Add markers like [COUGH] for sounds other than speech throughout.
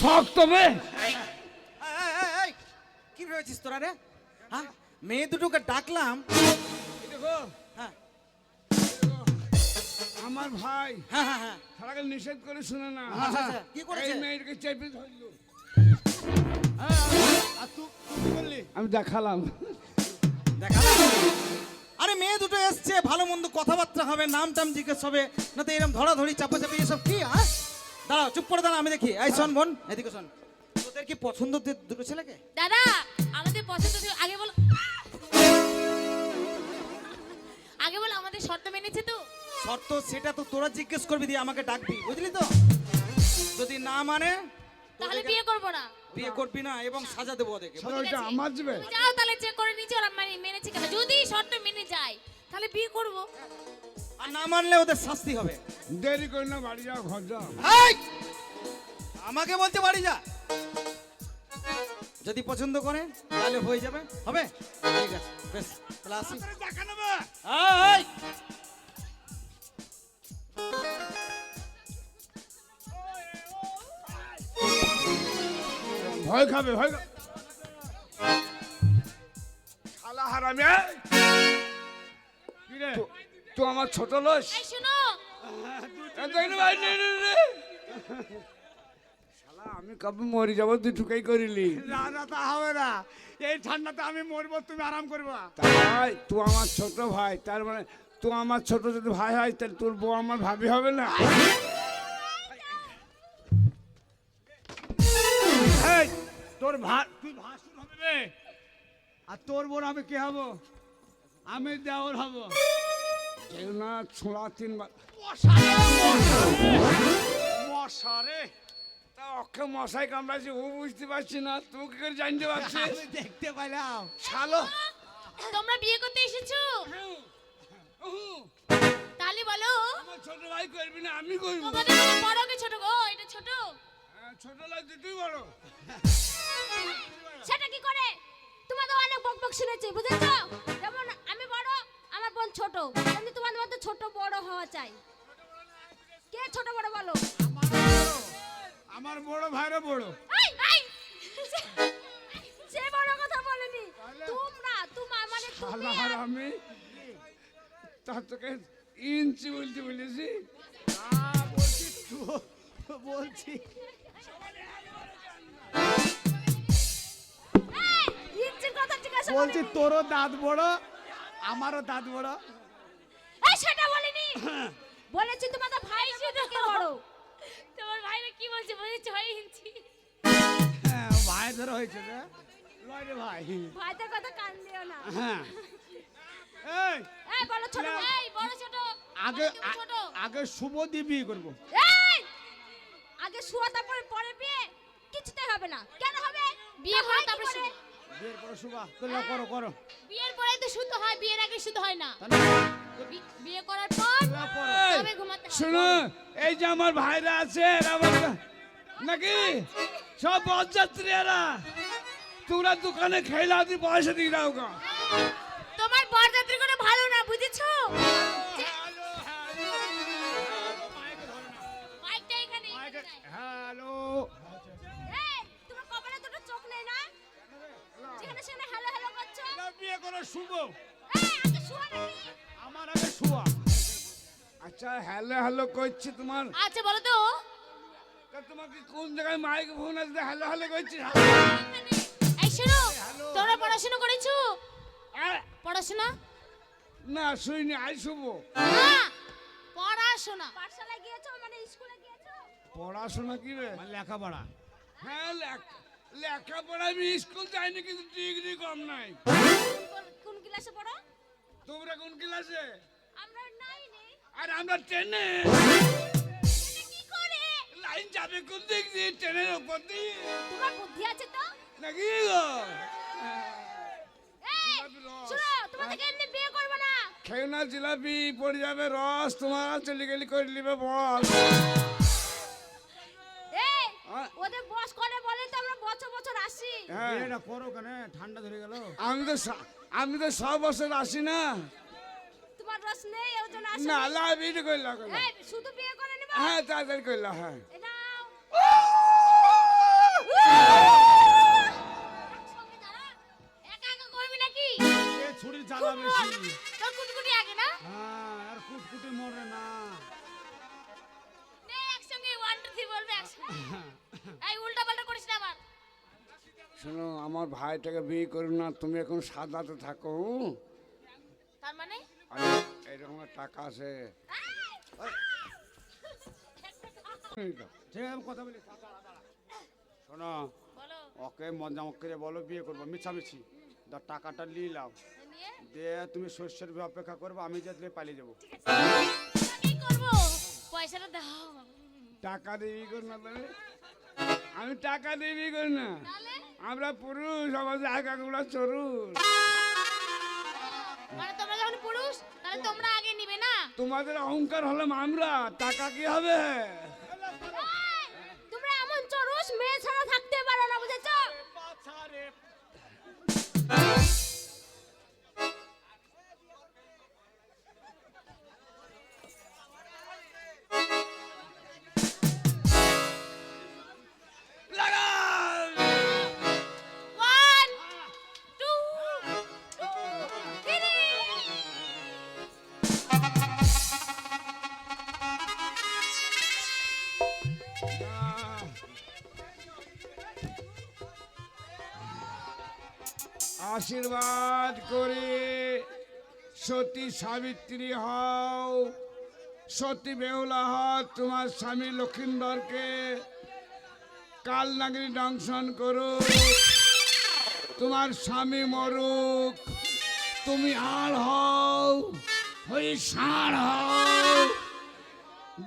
শক্ত বে এই, এই, এই, এই, কি ভেবেছিস তোরা রে? হ্যাঁ? মেয়ে দুটোকে ডাকলাম। হ্যাঁ। আমার ভাই হ্যাঁ হ্যাঁ হ্যাঁ। নিষেধ করে শুনে না। আচ্ছা, আচ্ছা, কি করেছে? মেয়েটাকে চেপে ধরলো। তুই আমি দেখালাম। দেখালাম? আরে মেয়ে দুটো এসছে ভালো মন্দ কথাবার্তা হবে নাম টাম জিজ্ঞেস হবে না তো এরকম ধরাধরি চাপাচাপি এসব কি হ্যাঁ? দাঁড়াও চুপ করে দাঁড়া আমি দেখি। এই শোন বোন এদিকে শোন। তোদের কি পছন্দ দুটো ছেলেকে? দাদা আমাদের পছন্দ আগে বল। আগে বল আমাদের শর্ত মেনেছে তো। শর্ত সেটা তো তোরা জিজ্ঞেস করবি দিয়ে আমাকে ডাকবি বুঝলি তো? যদি না মানে তাহলে বিয়ে করব না। বিয়ে করবি না এবং সাজা দেবো ওদেরকে ওইটা আমার যাবে যাও তাহলে চেক করে নিচে ওরা মানে- মেনেছে কেন। যদি শর্ত মেনে যায় তাহলে বিয়ে করব। আর না মানলে ওদের শাস্তি হবে। দেরি করি না বাড়ি যাও ঘর যাও। এই! আমাকে বলছে বাড়ি যা। যদি পছন্দ করে তাহলে হয়ে যাবে। হবে? ঠিক আছে বেশ তাহলে আসি। ভয় খাবে ভয় খাবে। শালা হারামি! কি রে? তুই আমার ছোট লোস। এই শোনো। শালা আমি কবে মরে যাব? তুই ঠুকাই করিলি। না না তা হবে না। এই ঠান্ডাতে আমি মরবো তুমি আরাম করবা। তাই তুই আমার ছোট ভাই তার মানে তুই আমার ছোট যদি ভাই হয় তাহলে তোর বউ আমার ভাবি হবে না? তোর ভাত তুই ভাসুর হবে রে আর তোর বোন আমি কে হব? আমি দেওর হব। কেউ না ছোঁড়া তিনবার মশারে তা অক্ষে মশাই কামড়াচ্ছে ও বুঝতে পারছি না তুই কি করে জানতে পারছিস আমি দেখতে পেলাম। শালো। তোমরা বিয়ে করতে এসেছ? তাহলে বলো। আমার ছোট ভাই করবি না আমি করব। তোমাদের বড় কি ছোট গো? এটা ছোট? হ্যাঁ, ছোট লাগছে তুই বড়। সেটা কি করে? তোমাদের অনেক বক বক শুনেছি বুঝেছ? যেমন বোন ছোট তেমনি তোমাদের মধ্যে ছোট বড় হওয়া চাই। কে ছোট বড় বলো? আমার বড় ভাইরা বড়। এই, এই! সে- বড় কথা বলেনি। তোমরা তোমার মানে তুমি আর আমি তার তোকে ইঞ্চি বলতে বলেছি। বলছি তো- বলছি বলছি। তোরও দাঁত বড় আমারও দাঁত বড়। এই সেটা বলিনি। বলেছি তোমাদের ভাই সেটা কে বড়? তোমার ভাইরা কি বলছে বলছে ছয় ইঞ্চি। হ্যাঁ ভাই ধরে হয়েছে রে। লয় রে ভাই। ভাইদের কথা কান দিও না। হ্যাঁ। এই। এই বলো ছোট। এই বড় ছোট। আগে ছোট। আগে শুভ দিয়ে বিয়ে করব। এই! আগে শুয়া তারপরে পরে বিয়ে? কিছুতে হবে না। কেন হবে? বিয়ে হয় তারপরে। বিয়ের পরে শুভা করো করো করো। বিয়ের পরে তো শুদ্ধ হয় বিয়ের আগে শুদ্ধ হয় না। বিয়ে করার পর তবে ঘুমাতে। শোনো এই যে আমার ভাইরা আছে এরা আমার নাকি? সব বরযাত্রী এরা তোমরা দোকানে খেলা দিয়ে পয়সা দিয়ে দাও গা। তোমার বরযাত্রী করে ভালো না বুঝেছ। হ্যালো। হ্যালো হ্যালো করছ বিয়ে করো শুভ। এই আগে শুয়া নাকি আমার আগে শুয়া। আচ্ছা হ্যালো হ্যালো করছি তোমার। আচ্ছা বলো তো। তোমাকে কোন জায়গায় মাইক ফোন আছে হ্যালো হ্যালো করছি এই শোনো তোমরা পড়াশোনা করেছ? পড়াশোনা? না শুইনি আই শুভ পড়াশোনা। পাঠশালায় গিয়েছো মানে স্কুলে গিয়েছো? পড়াশোনা কি রে? মানে লেখাপড়া। হ্যাঁ লেখ- লেখাপড়া আমি স্কুল যাইনি কিন্তু ডিগ্রি কম নাই। কোন- ক্লাসে পড়ো? তোমরা কোন ক্লাসে? আমরা নাইনে। আর আমরা কি করে? লাইন যাবে কোন দিক দিয়ে? ট্রেনের ওপর দিয়ে। তোমার বুদ্ধি আছে তো? নাকি গো? এই তোমাদেরকে এমনি বিয়ে করব না। খেয়ে না জিলাপি পড়ে যাবে রস। তোমার চলে গেলি করে নিবে বল। ওদের বস করে বলে তো আমরা বছর বছর আসি। হ্যাঁ। বিয়েটা করো কেন ঠান্ডা ধরে গেল। আমি তো আমি তো সব বছর আসি না। তোমার রস নেই ওর জন্য আসি না লাভ এটা করলা করলা এই শুধু বিয়ে করে নিবা? হ্যাঁ তাড়াতাড়ি করলা হ্যাঁ। এ নাও। একসঙ্গে দাঁড়া। একা একা করবি নাকি? এ ছুরি জ্বালা বেশি। তোর কুটকুটি আগে না? হ্যাঁ আর কুটকুটি মরে না। নে একসঙ্গে ওয়ান টু থ্রি বলবে একসঙ্গে। [LAUGHS] এই উল্টা পাল্টা করিস না আবার। শোনো আমার ভাইটাকে বিয়ে করো না তুমি এখন সাদাতে থাকো? তার মানে? এরকম টাকা আছে। ঠিক আছে আমি কথা বলি শোনো ওকে মজা করে বলো বিয়ে করব মিছামিছি। দা টাকাটা নিয়ে দিয়ে তুমি শস্যের অপেক্ষা করব আমি যাতে পালিয়ে যাব। পয়সাটা দাও। টাকা দেবি কর না তুমি আমি টাকা দেবি কর না। আমরা পুরুষ আমাদের আগাগুলো চরুষ। মানে তোমরা যখন পুরুষ তাহলে তোমরা আগে নিবে না? তোমাদের অহংকার হলাম আমরা টাকা কি হবে? আশীর্বাদ করে সতী সাবিত্রী হও। সতী বেহুলা হও, তোমার স্বামী লক্ষিন্দরকে। কাল নাগরী দংশন করো তোমার স্বামী মরুক। তুমি আর হও ওই ষাঁড় হও।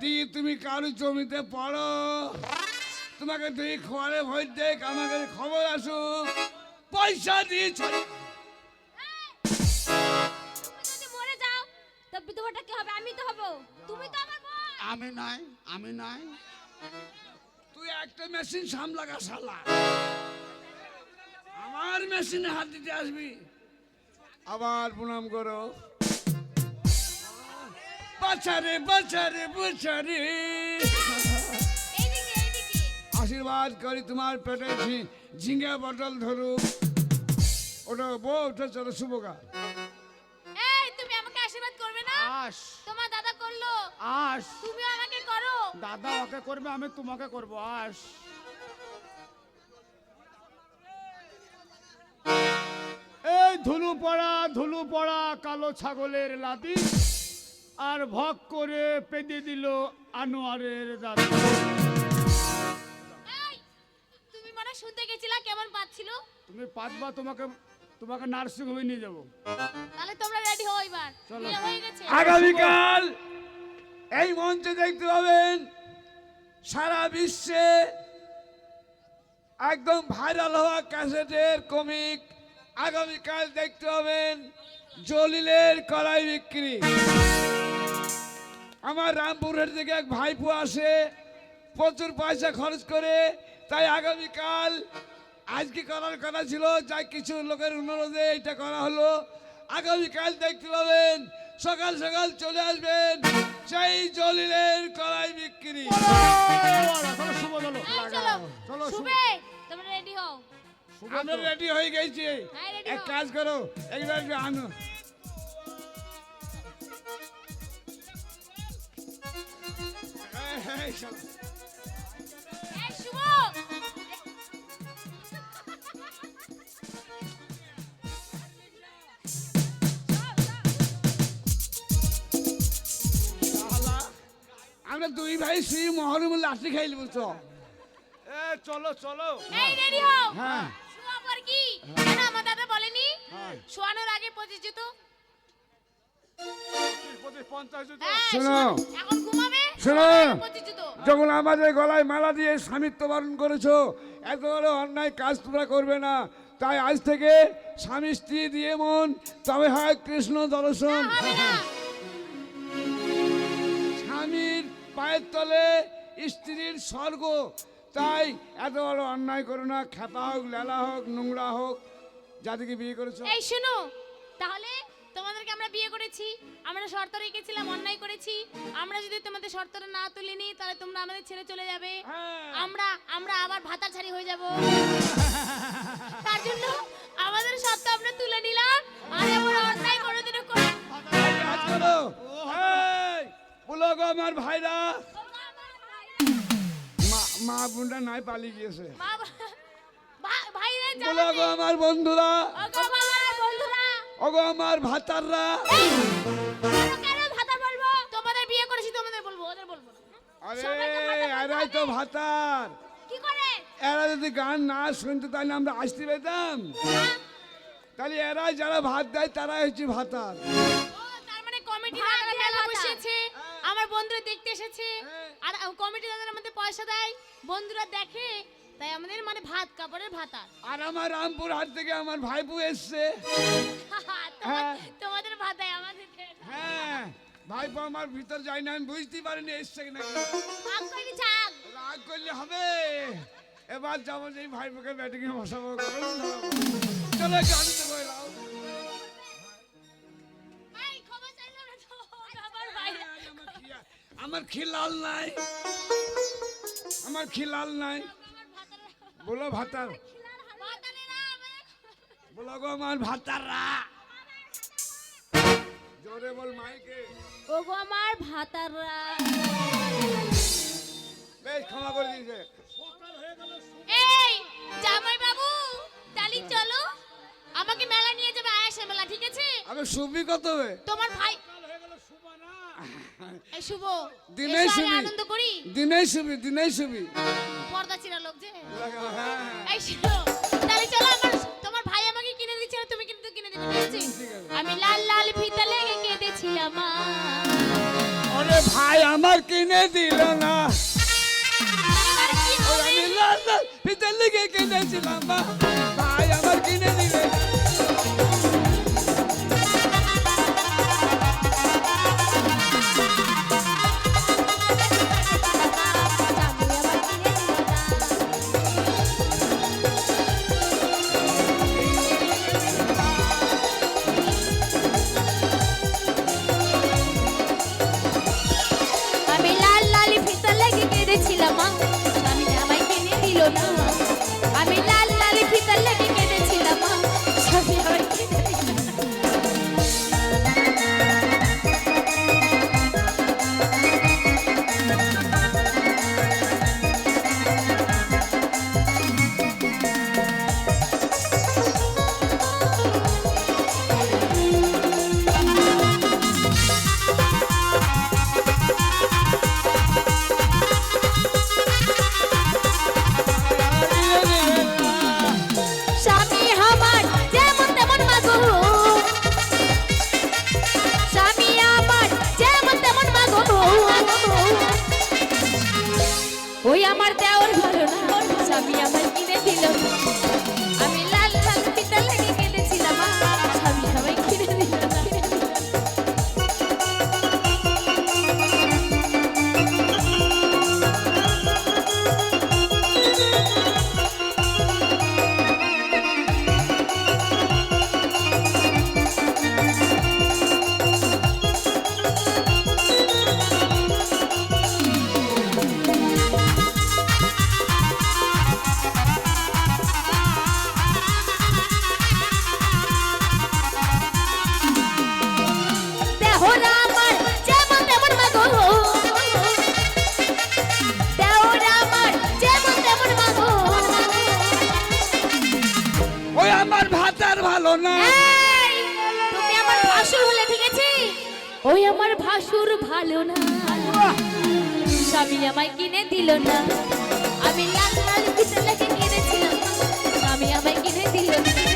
দিয়ে তুমি কারও জমিতে পড়ো। তোমাকে দুই খবরে ভোট দেখ আমাকে খবর আসুক। পয়সা দিয়ে ছাড়ি তুমি যদি মরে যাও তো বিধবাটা কি হবে? আমি তো হব। তুমি তো আমার আমি নাই আমি নাই। তুই একটা মেশিন সামলাগা শালা। আমার মেশিনে হাত দিতে আসবি। আবার প্রণাম করো। বাচ্চারে এইদিকে এইদিকে আশীর্বাদ করি তোমার পেটে ঝিঙ্গা বটল ধরুক। ওটা বউ ওটা চলো শুভকা এই তুমি আমাকে আশীর্বাদ করবে না? আস তোমার দাদা করল। আস তুমি আমাকে করো। দাদা ওকে করবে আমি তোমাকে করব আস এই ধুলু পড়া ধুলু পড়া কালো ছাগলের লাদি আর ভক করে পেদে দিল আনোয়ারের দাদি কেমন পাচ্ছিল? তুমি পাঁচবা তোমাকে তোমাকে নার্সিং হোমে নিয়ে যাব। তাহলে তোমরা রেডি হও এবার। চলো। বিয়ে হয়ে গেছে। আগামীকাল এই মঞ্চে দেখতে পাবেন সারা বিশ্বে একদম ভাইরাল হওয়া ক্যাসেটের কমিক আগামীকাল দেখতে পাবেন জলিলের কড়াই বিক্রি। আমার রামপুরের থেকে এক ভাইপো আসে প্রচুর পয়সা খরচ করে তাই আগামীকাল আজকে করার কথা ছিল যা কিছু লোকের অনুরোধে এটা করা হলো। আগামীকাল দেখতে পাবেন সকাল সকাল চলে আসবেন সেই জলিলের কড়াই বিক্রি। চলো তোমরা রেডি হও? আমরা রেডি হয়ে গেছি। হ্যাঁ, এক কাজ করো একবার আনো। এই, এই, শালা। এই আমরা দুই ভাই শ্রী মহরম লাঠি খাইলি বুঝছ এ চলো চলো। এই রেডি হও। হ্যাঁ। শোয়া পর কি? কেন আমার দাদা বলেনি? শোয়ানোর আগে জুতো। হ্যাঁ যেত যখন আমাদের গলায় মালা দিয়ে স্বামিত্ব বরণ করেছ এত বড় অন্যায় কাজ তোমরা করবে না। তাই আজ থেকে স্বামী স্ত্রী দিয়ে মন তবে হয় কৃষ্ণ দর্শন। পায়ের তলে স্ত্রীর স্বর্গ। তাই এত বড় অন্যায় করো না খেতা হোক লেলা হোক নোংরা হোক যাদেরকে বিয়ে করেছ। এই শোনো তাহলে তোমাদেরকে আমরা বিয়ে করেছি আমরা শর্ত রেখেছিলাম অন্যায় করেছি। আমরা যদি তোমাদের শর্তটা না তুলিনি তাহলে তোমরা আমাদের ছেড়ে চলে যাবে। হ্যাঁ। আমরা আমরা আবার ভাতার ছাড়ি হয়ে যাব। তার জন্য আমাদের শর্ত আমরা তুলে নিলাম আর এবার অন্যায় কোনোদিনও করে এই, বলো গো আমার ভাইরা। মা মা বোনটা নাই পালিয়ে গিয়েছে। বলো গো আমার বন্ধুরা। ওগো আমার আমার ভাতাররা। কেন কেন ভাতা বলব? তোমাদের বিয়ে করেছি তোমাদের বলব ওদের বলব। আরে সবাইকে ভাতার এরাই তো ভাতার। কি করে? এরা যদি গান না শুনতে তাহলে আমরা আসতে পেতাম। তাহলে এরাই যারা ভাত দেয় তারাই হচ্ছে ভাতার। বন্ধুরা দেখতে এসেছে। হ্যাঁ। আর কমিটি দাদারা আমাদের পয়সা দেয়। বন্ধুরা দেখে তাই আমাদের মানে ভাত কাপড়ের ভাতা আর। আমার রামপুর হাট থেকে আমার ভাইপু এসছে। হ্যাঁ। তোমাদের ভাতায় আমাদের। হ্যাঁ ভাইপু আমার ভিতর যাই না আমি বুঝতেই পারিনি এসছে কিনা। ভাগ করে ছাগ রাগ করলে হবে। এবার যাব যে ভাইপুকে ব্যাটিং এ বসাবো চলো গান আমার খিলাল নাই? আমার খিলাল নাই? ভাতারে- বলো ভাতার। বলো গো আমার ভাতাররা। জোরে বল মাইকে। ওগো আমার ভাতাররা। বেশ ক্ষমা করে দিয়েছে এই জামাই বাবু তালি চলো। আমাকে মেলা নিয়ে যাবে আয়াসে মেলা ঠিক আছে? আমি সুবি কত হবে তোমার ভাই [LAUGHS] এই শুভ দিনেই এসো আনন্দ করি। দিনেই সুবি দিনেই সুবি পর্দা চিরা লোক যে। হ্যাঁ। এই শোনো তাহলে চলো আমার তোমার ভাই আমাকে কিনে দিচ্ছে তুমি কিন্তু কিনে দিবে আমি লাল লাল ফিতা লেগে কেঁদেছিলাম আরে ভাই আমার কিনে দিল না? আমি লাল লাল ফিতে লেগে ভাই আমার কিনে দিলে ভাতার না। তুমি আমার ভাসুর হলে ঠিক আছে ওই আমার ভাসুর ভালো না। স্বামী আমায় কিনে দিল না। আমি লাল লাল কিনেছিলাম। স্বামী আমায় কিনে দিল না।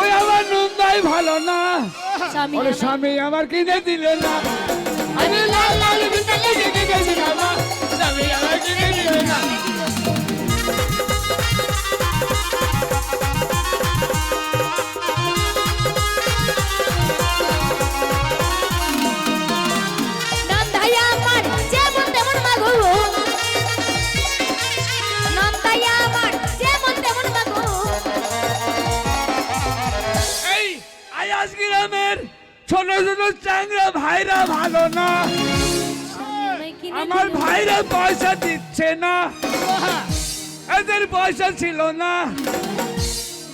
ওই আমার নন্দাই ভালো না। স্বামী স্বামী আমার কিনে দিল না। আমি লাল লাল কিনে গেছিলাম। স্বামী আমার কিনে দিল না। ভাইরা পয়সা দিচ্ছে না। এদের পয়সা ছিল না।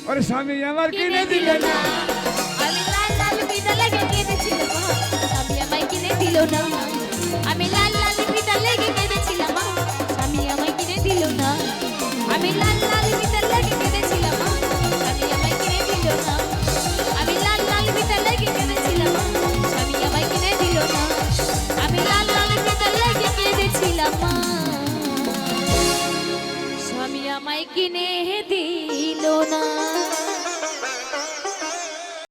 ওর স্বামী আমার কিনে দিলে না। আমি লাল লাল পিতা লেগে কেঁদেছিলাম কিনে দিল আমি লাল আমায় কিনে দিল না। আমি লাল কিনে দি